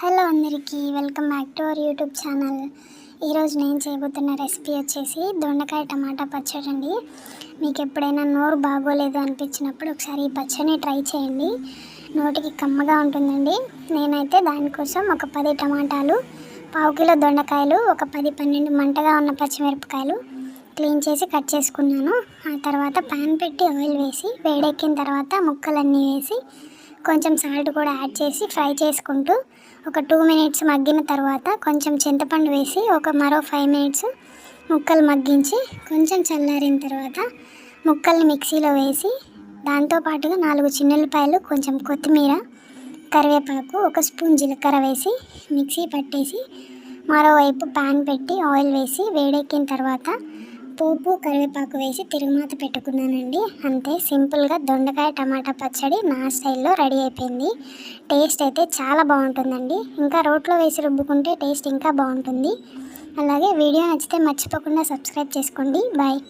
Hello అందరికీ welcome back to our YouTube channel. ఈరోజు నేను చేయబోతున్న రెసిపీ వచ్చేసి దొండకాయ టమాటా పచ్చడి అండి. మీకు ఎప్పుడైనా నోరు బాగోలేదు అనిపించినప్పుడు ఒకసారి ఈ పచ్చడిని ట్రై చేయండి. నోటికి కమ్మగా ఉంటుందండి. నేనైతే దానికోసం ఒక పది టమాటాలు పావు కిలో దొండకాయలు ఒక పది పన్నెండు మంటగా ఉన్న పచ్చిమిరపకాయలు క్లీన్ చేసి కట్ చేసుకున్నాను. ఆ తర్వాత పాన్ పెట్టి ఆయిల్ వేసి వేడెక్కిన తర్వాత ముక్కలన్నీ వేసి కొంచెం సాల్ట్ కూడా యాడ్ చేసి ఫ్రై చేసుకుంటూ ఒక టూ మినిట్స్ మగ్గిన తర్వాత కొంచెం చింతపండు వేసి ఒక మరో ఫైవ్ మినిట్స్ ముక్కలు మగ్గించి కొంచెం చల్లారిన తర్వాత ముక్కల్ని మిక్సీలో వేసి దాంతోపాటుగా నాలుగు చిన్నులపాయలు కొంచెం కొత్తిమీర కరివేపాకు ఒక స్పూన్ జీలకర్ర వేసి మిక్సీ పట్టేసి మరోవైపు పాన్ పెట్టి ఆయిల్ వేసి వేడెక్కిన తర్వాత పోపు కరివేపాకు వేసి తిరుగుమాత పెట్టుకున్నానండి. అంతే సింపుల్గా దొండకాయ టమాటా పచ్చడి నా స్టైల్లో రెడీ అయిపోయింది. టేస్ట్ అయితే చాలా బాగుంటుందండి. ఇంకా రోట్లో వేసి రుబ్బుకుంటే టేస్ట్ ఇంకా బాగుంటుంది. అలాగే వీడియో నచ్చితే మర్చిపోకుండా సబ్స్క్రైబ్ చేసుకోండి. బాయ్.